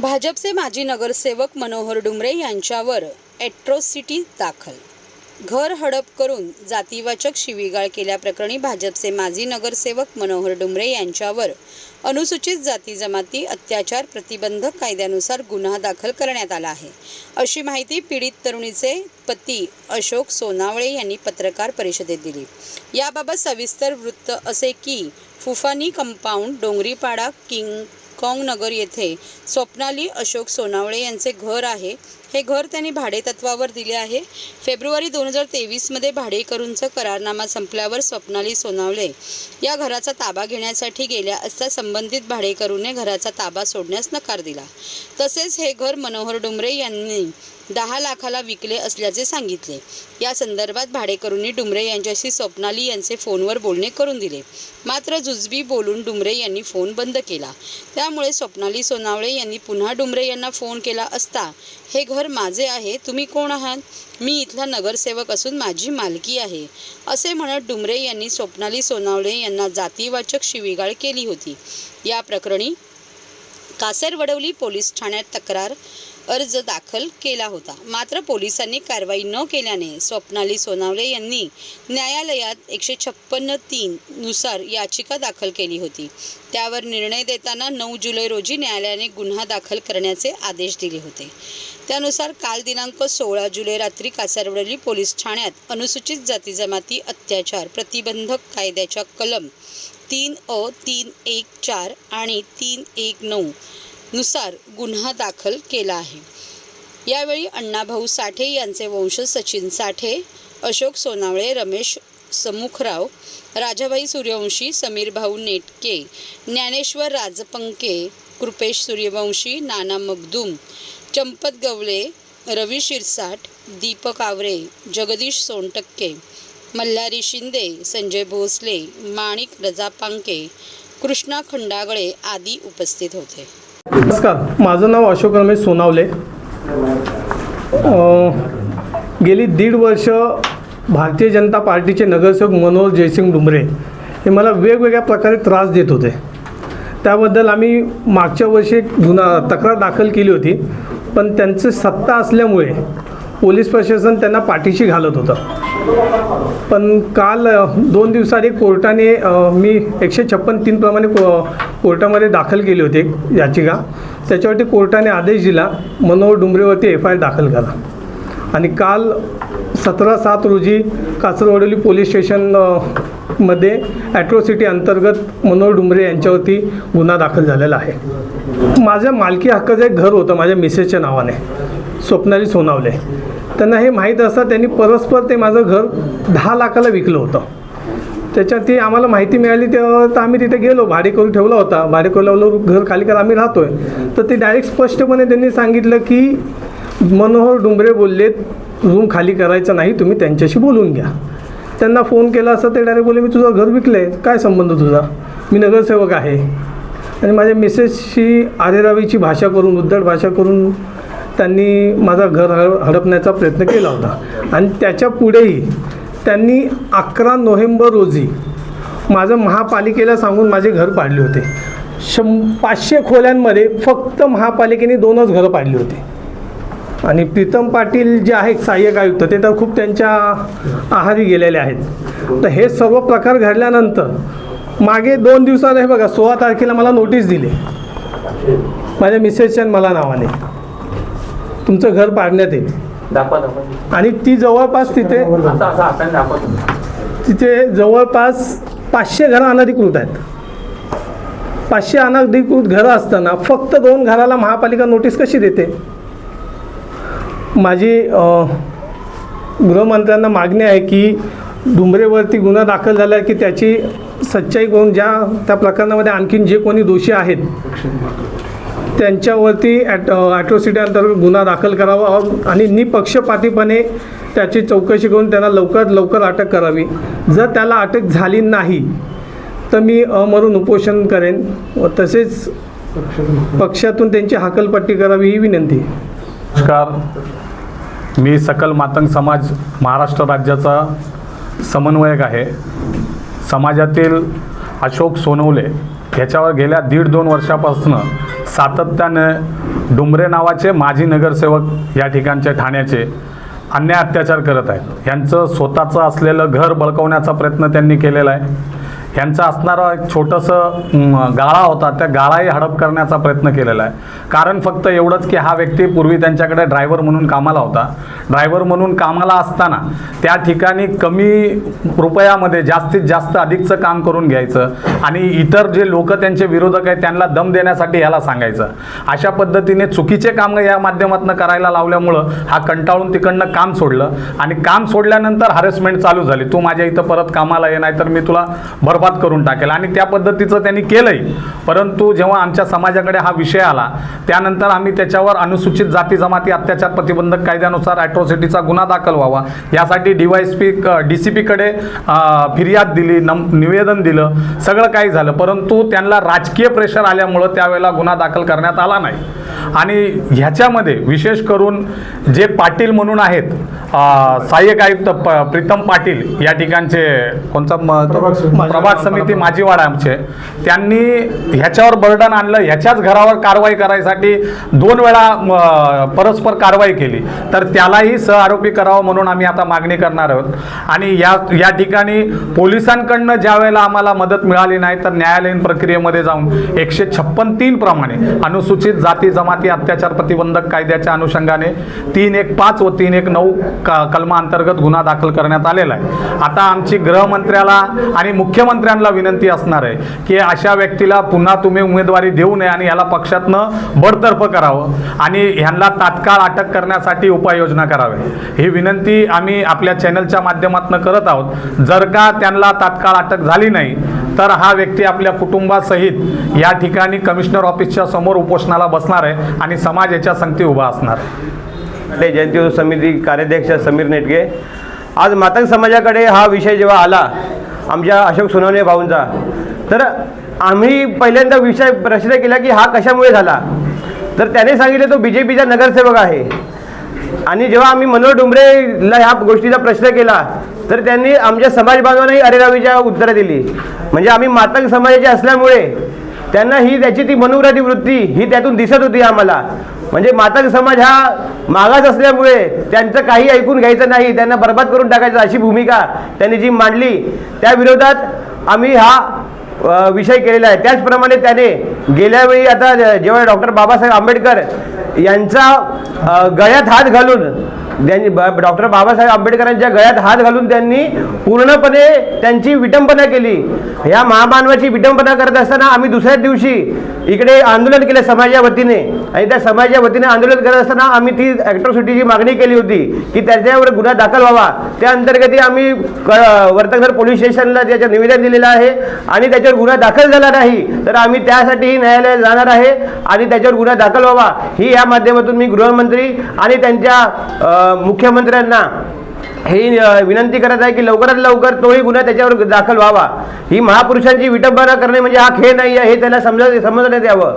भाजपचे माजी नगरसेवक मनोहर डुमरे यांच्यावर ॲट्रॉसिटी दाखल. घर हडप करून जातीवाचक शिवीगाळ केल्याप्रकरणी भाजपचे माजी नगरसेवक मनोहर डुमरे यांच्यावर अनुसूचित जाती जमाती अत्याचार प्रतिबंधक कायद्यानुसार गुन्हा दाखल करण्यात आला आहे. अशी माहिती पीडित तरुणीचे पती अशोक सोनावळे यांनी पत्रकार परिषदेत दिली. याबाबत सविस्तर वृत्त असे की फुफानी कंपाऊंड डोंगरीपाडा किंग नगर येथे स्वप्नाली अशोक सोनावळे यांचे घर आहे. हे घर त्यांनी भाडेतत्वावर दिले आहे. फेब्रुवारी दोन हजार तेवीसमध्ये भाडेकरूंचा करारनामा संपल्यावर स्वप्नाली सोनावळे या घराचा ताबा घेण्यासाठी गेल्या असता संबंधित भाडेकरूने घराचा ताबा सोडण्यास नकार दिला. तसेच हे घर मनोहर डुमरे यांनी दहा लाखाला विकले असल्याचे सांगितले. या संदर्भात भाडेकरूंनी डुमरे यांच्याशी स्वप्नाली यांचे फोनवर बोलणे करून दिले. मात्र जुजबी बोलून डुमरे यांनी फोन बंद केला. त्यामुळे स्वप्नाली सोनावळे यांनी पुन्हा डुमरे यांना फोन केला असता हे घर माझे आहे तुम्ही कोण आहात? मी इथला नगरसेवक असून माझी मालकी आहे. असे म्हणत डुमरे यांनी स्वप्नाली सोनावळे यांना जातीवाचक शिवीगाळ केली होती. या प्रकरणी कासरवडवली पोलीस ठाण्यात तक्रार अर्ज दाखल केला होता. मात्र पोलिसांनी कारवाई न केल्याने स्वप्नाली सोनावले यांनी न्यायालयात एकशे छप्पन्न तीन नुसार याचिका दाखल केली होती. त्यावर निर्णय देताना नऊ जुलै रोजी न्यायालयाने गुन्हा दाखल करण्याचे आदेश दिले होते. त्यानुसार काल दिनांक सोळा जुलै रात्री कासारवडली पोलीस ठाण्यात अनुसूचित जाती जमाती अत्याचार प्रतिबंधक कायद्याच्या कलम तीन अ तीन एक चार आणि तीन एक नऊ नुसार गुन्हा दाखल केला आहे. यावेळी अण्णाभाऊ साठे यांचे वंशज सचिन साठे अशोक सोनावळे रमेश समुखराव राजाबाई सूर्यवंशी समीर भाऊ नेटके ज्ञानेश्वर राजपंके कृपेश सूर्यवंशी नाना मगदूम चंपत गवले रवी शिरसाट दीपक आवरे जगदीश सोनटक्के मल्हारी शिंदे संजय भोसले माणिक रजापांके कृष्णा खंडागळे आदी उपस्थित होते. नमस्कार माझं नाव अशोक रमेश सोनावले. गेली दीड वर्ष भारतीय जनता पार्टीचे नगरसेवक मनोहर जयसिंग डुमरे हे मला वेगवेगळ्या प्रकारे त्रास देत होते. त्याबद्दल आम्ही मागच्या वर्षी एक गुन्हा तक्रार दाखल केली होती पण त्यांचं सत्ता असल्यामुळे पोलीस प्रशासन त्यांना पाठीशी घालत होतं. पण काल दोन दिवसाआधी कोर्टाने मी एकशे छप्पन तीनप्रमाणे को कोर्टामध्ये दाखल केली होती एक याचिका. त्याच्यावरती कोर्टाने आदेश दिला मनोहर डुंबरेवरती एफ आय आर दाखल करा. आणि काल सतरा सात रोजी कासरवडोली पोलीस स्टेशनमध्ये ॲट्रोसिटी अंतर्गत मनोहर डुंबरे यांच्यावरती गुन्हा दाखल झालेला आहे. माझ्या मालकी हक्काचं एक घर होतं माझ्या मिसेसच्या नावाने. स्वप्नाली सोनावले. त्यांना हे माहीत असतं त्यांनी परस्पर ते माझं घर दहा लाखाला विकलं होतं. त्याच्यात ती आम्हाला माहिती मिळाली तेव्हा तर आम्ही तिथे गेलो भाडे करून ठेवला होता. भाडे घर खाली करा आम्ही राहतोय. तर ते डायरेक्ट स्पष्टपणे त्यांनी सांगितलं की मनोहर डुंबरे बोललेत रूम खाली करायचं नाही तुम्ही त्यांच्याशी बोलून घ्या. त्यांना फोन केला असं ते डायरेक्ट बोलले मी तुझं घर विकलं आहे काय संबंध तुझा? मी नगरसेवक आहे. आणि माझ्या मिसेसशी आरेरावीची भाषा करून उद्धट भाषा करून त्यांनी माझा घर हडपण्याचा प्रयत्न केला होता. आणि त्याच्या पुढेही त्यांनी अकरा नोव्हेंबर रोजी माझं महापालिकेला सांगून माझे घर पाडले होते. शं पाचशे खोल्यांमध्ये फक्त महापालिकेने दोनच घरं पाडली होती. आणि प्रीतम पाटील जे आहेत सहाय्यक आयुक्त ते तर खूप त्यांच्या आहारी गेलेले आहेत. तर हे सर्व प्रकार घडल्यानंतर मागे दोन दिवसात हे बघा सोळा तारखेला मला नोटीस दिली. माझ्या मिसेसच्या मला नावाने. तुमचं घर पाडण्यात येईल. दाखवा दाखवा. आणि ती जवळपास तिथे असं असं हाताने दाखवा तुम्ही तिथे जवळपास पाचशे घरं अनधिकृत आहेत. पाचशे अनधिकृत घरं असताना फक्त दोन घराला महापालिका नोटीस कशी देते? माझी अ, गृहमंत्र्यांना मागणी आहे की डुंबरेवरती गुन्हा दाखल झाला की त्याची सच्चाई करून ज्या त्या प्रकरणामध्ये आणखीन जे कोणी दोषी आहेत त्यांच्यावरती ॲट ॲट्रॉसिटी अंतर्गत गुन्हा दाखल करावा आणि निपक्षपातीपणे त्याची चौकशी करून त्यांना लवकरात लवकर अटक करावी. जर त्याला अटक झाली नाही तर मी अमरून उपोषण करेन व तसेच पक्षातून त्यांची हाकलपट्टी करावी ही विनंती. नमस्कार. मी सकल मातंग समाज महाराष्ट्र राज्याचा समन्वयक आहे. समाजातील अशोक सोनवले ह्याच्यावर गेल्या दीड दोन वर्षापासून सातत्याने डुमरे नावाचे माजी नगरसेवक या ठिकाणच्या ठाण्याचे अन्याय अत्याचार करत आहेत. यांचं स्वतःचं असलेलं घर बळकवण्याचा प्रयत्न त्यांनी केलेला आहे. ह्यांचा असणारा एक छोटंसं गाळा होता. त्या गाळाही हडप करण्याचा प्रयत्न केलेला आहे. कारण फक्त एवढंच की हा व्यक्ती पूर्वी त्यांच्याकडे ड्रायव्हर म्हणून कामाला होता. ड्रायव्हर म्हणून कामाला असताना त्या ठिकाणी कमी रुपयामध्ये जास्तीत जास्त अधिकचं काम करून घ्यायचं आणि इतर जे लोक त्यांचे विरोधक आहेत त्यांना दम देण्यासाठी याला सांगायचं. अशा पद्धतीने चुकीचे कामं या माध्यमातून करायला लावल्यामुळं हा कंटाळून तिकडनं काम सोडलं आणि काम सोडल्यानंतर हॅरेसमेंट चालू झाली. तू माझ्या इथं परत कामाला ये नाही तर मी तुला बरबाद करून टाकेल. आणि त्या पद्धतीचं त्यांनी केलंही परंतु जेव्हा आमच्या समाजाकडे हा विषय आला त्यानंतर आम्ही त्याच्यावर अनुसूचित जाती जमाती अत्याचार प्रतिबंधक कायद्यानुसार ॲट्रॉसिटीचा गुन्हा दाखल व्हावा. यासाठी D Y S P D C पीकडे फिर्याद दिली नम निवेदन दिलं. सगळं काही झालं. परंतु त्यांना राजकीय प्रेशर आल्यामुळं त्यावेळेला गुन्हा दाखल करण्यात आला नाही. आणि ह्याच्यामध्ये विशेष करून जे पाटील म्हणून आहेत सहाय्यक आयुक्त प प्रीतम पाटील या ठिकाणचे कोणता म- प्रभाग समिती माजीवाडा आमचे त्यांनी ह्याच्यावर बर्डन आणलं ह्याच्याच घरावर कारवाई करायसाठी दोन वेळा परस्पर कारवाई केली. तर त्यालाही सह आरोपी करावं म्हणून आम्ही आता मागणी करणार आहोत. आणि या या ठिकाणी पोलिसांकडनं ज्या वेळेला आम्हाला मदत मिळाली नाही तर न्यायालयीन प्रक्रियेमध्ये जाऊन एकशे छप्पन तीन प्रमाणे अनुसूचित जाती जमाती अत्याचार प्रतिबंधक कायद्याच्या अनुषंगाने तीन एक पाच व तीन एक नऊ का कलमाअंतर्गत गुन्हा दाखल करण्यात आलेला आहे. आता आमची गृहमंत्र्याला आणि मुख्यमंत्री मुख्यमंत्र्यांना विनंती असणार आहे की अशा व्यक्तीला पुन्हा तुम्ही उमेदवारी देऊ नये आणि याला पक्षातनं बडतर्फ करावं आणि ह्यांना तात्काळ अटक करण्यासाठी उपाययोजना करावे. ही विनंती आम्ही आपल्या चॅनलच्या माध्यमातून करत आहोत. जर का त्यांना तात्काळ अटक झाली नाही तर हा व्यक्ती आपल्या कुटुंबासहित या ठिकाणी कमिशनर ऑफिसच्या समोर उपोषणाला बसणार आहे आणि समाज याच्या संगती उभा असणार आहे. ते जयंती समिती कार्याध्यक्ष समीर नेटके आज मातंग समाजाकडे हा विषय जेव्हा आला आमच्या अशोक सोनवणे भाऊंचा. तर आम्ही पहिल्यांदा विषय प्रश्न केला की हा कशामुळे झाला? तर त्याने सांगितलं तो बी जे पीचा नगरसेवक आहे. आणि जेव्हा आम्ही मनोहर डुंबरेला ह्या गोष्टीचा प्रश्न केला तर त्यांनी आमच्या समाज बांधवांनाही अरेरावीच्या उत्तरं दिली. म्हणजे आम्ही मातंग समाजाचे असल्यामुळे त्यांना ही त्याची ती मनोवृत्ती वृत्ती ही त्यातून दिसत होती आम्हाला. म्हणजे मातंग समाज हा मागास असल्यामुळे त्यांचं काही ऐकून घ्यायचं नाही त्यांना बर्बाद करून टाकायचं अशी भूमिका त्यांनी जी मांडली त्या विरोधात आम्ही हा विषय केलेला आहे. त्याचप्रमाणे त्याने गेल्या वेळी आता जेव्हा डॉक्टर बाबासाहेब आंबेडकर यांचा गळ्यात हात घालून त्यांनी डॉक्टर बाबासाहेब आंबेडकरांच्या गळ्यात हात घालून त्यांनी पूर्णपणे त्यांची विटंबना केली. ह्या महामानवाची विटंबना करत असताना आम्ही दुसऱ्याच दिवशी इकडे आंदोलन केलं समाजा वतीने. आणि त्या समाजाच्या वतीने आंदोलन करत असताना आम्ही ती ॲट्रॉसिटीची मागणी केली होती की त्याच्यावर गुन्हा दाखल व्हावा. त्या अंतर्गतही आम्ही क वर्तकनगर पोलीस स्टेशनला त्याचं निवेदन दिलेलं आहे. आणि त्याच्यावर गुन्हा दाखल झाला नाही तर आम्ही त्यासाठीही न्यायालयात जाणार आहे. आणि त्याच्यावर गुन्हा दाखल व्हावा. ही या माध्यमातून मी गृहमंत्री आणि त्यांच्या मुख्यमंत्र्यांना ही विनंती करत आहे की लवकरात लवकर तोही गुन्हा त्याच्यावर दाखल व्हावा. ही महापुरुषांची विटंबना करणे म्हणजे हा खेळ नाही आहे हे त्याला समज समजण्यात यावं.